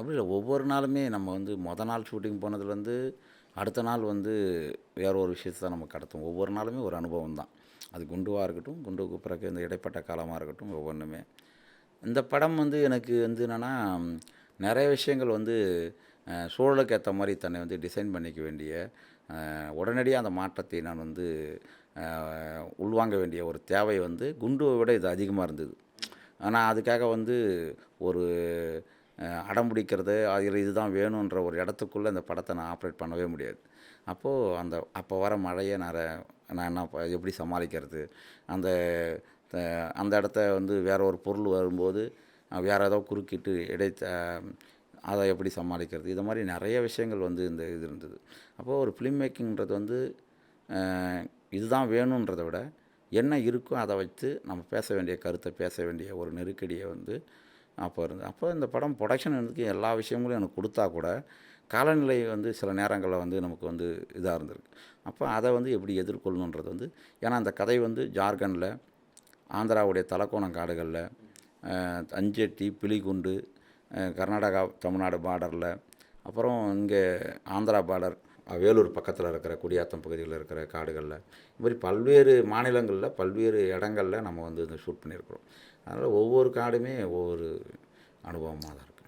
அப்படி இல்லை ஒவ்வொரு நாளுமே நம்ம வந்து மொதல் நாள் ஷூட்டிங் போனதுலேருந்து அடுத்த நாள் வந்து வேற ஒரு விஷயத்தை தான் நம்ம கடத்தும் ஒவ்வொரு நாளுமே ஒரு அனுபவம் தான். அது குண்டுவாக இருக்கட்டும் குண்டுக்கு பிறகு இந்த இடைப்பட்ட காலமாக இருக்கட்டும் ஒவ்வொன்றுமே. இந்த படம் வந்து எனக்கு வந்து என்னென்னா நிறைய விஷயங்கள் வந்து சூழலுக்கு ஏற்ற மாதிரி தன்னை வந்து டிசைன் பண்ணிக்க வேண்டிய உடனடியாக அந்த மாற்றத்தை நான் வந்து உள்வாங்க வேண்டிய ஒரு தேவை வந்து குண்டுவை விட இது அதிகமாக இருந்தது. ஆனால் அதுக்காக வந்து ஒரு அடம் பிடிக்கிறது அது இதுதான் வேணுன்ற ஒரு இடத்துக்குள்ளே அந்த படத்தை நான் ஆப்ரேட் பண்ணவே முடியாது. அப்போது அந்த அப்போ வர மழையை நான் நான் என்ன எப்படி சமாளிக்கிறது? அந்த த- அந்த இடத்த வந்து வேற ஒரு பொருள் வரும்போது வேறு ஏதோ குறுக்கிட்டு இடை அதை எப்படி சமாளிக்கிறது? இது மாதிரி நிறைய விஷயங்கள் வந்து இந்த இது இருந்தது. அப்போது ஒரு ஃபிலிம் மேக்கிங்கிறது வந்து இதுதான் வேணுன்றதை விட என்ன இருக்கோ அதை வச்சு நம்ம பேச வேண்டிய கருத்தை பேச வேண்டிய ஒரு நெருக்கடியை வந்து அப்போ இருந்தது அப்போ இந்த படம் ப்ரொடக்ஷன் இருந்துக்கு எல்லா விஷயங்களும் எனக்கு கொடுத்தா கூட காலநிலை வந்து சில நேரங்களில் வந்து நமக்கு வந்து இதாக இருந்திருக்கு. அப்போ அதை வந்து எப்படி எதிர்கொள்ளணுன்றது வந்து ஏன்னா அந்த கதை வந்து ஜார்க்கண்டில் ஆந்திராவுடைய தலக்கோணம் காடுகளில் அஞ்செட்டி பிலிகுண்டு கர்நாடகா தமிழ்நாடு பார்டரில் அப்புறம் இங்கே ஆந்திரா பார்டர் வேலூர் பக்கத்தில் இருக்கிற குடியாத்தம் பகுதியில் இருக்கிற காடுகளில். இது மாதிரி பல்வேறு மாநிலங்களில் பல்வேறு இடங்களில் நம்ம வந்து இந்த ஷூட் பண்ணியிருக்கிறோம். அதனால் ஒவ்வொரு காடுமே ஒவ்வொரு அனுபவமாக தான் இருக்குது